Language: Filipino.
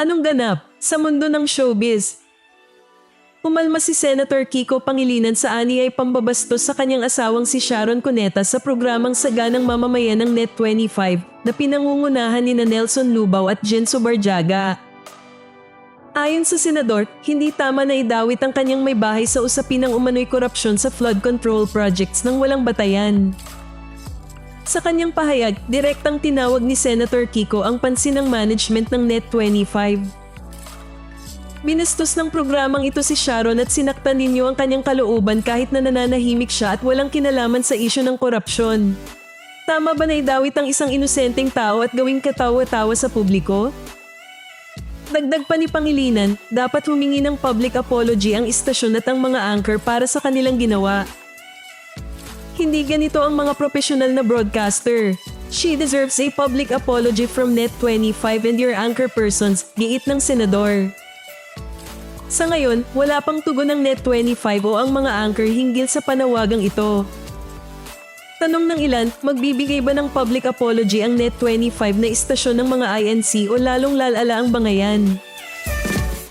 Anong ganap sa mundo ng showbiz? Umalma si Senator Kiko Pangilinan sa ani ay pambabastos sa kanyang asawang si Sharon Cuneta sa programang Saganang Mamamayan ng Net25 na pinangungunahan ni Nelson Lubao at Jen Subarjaga. Ayon sa senador, hindi tama na idawit ang kanyang may bahay sa usapin ng umano'y korupsyon sa flood control projects ng walang batayan. Sa kanyang pahayag, direktang tinawag ni Senator Kiko ang pansin ng management ng Net25. Binastos ng programang ito si Sharon at sinaktan ninyo ang kanyang kalooban kahit na nananahimik siya at walang kinalaman sa isyo ng korupsyon. Tama ba na idawit ang isang inosenteng tao at gawing katawa-tawa sa publiko? Dagdag pa ni Pangilinan, dapat humingi ng public apology ang istasyon at ang mga anchor para sa kanilang ginawa. Hindi ganito ang mga profesional na broadcaster. She deserves a public apology from Net25 and your anchor persons, giit ng senador. Sa ngayon, wala pang tugon ng Net25 o ang mga anchor hinggil sa panawagang ito. Tanong ng ilan, magbibigay ba ng public apology ang Net25 na istasyon ng mga INC o lalong lalala ang bangayan?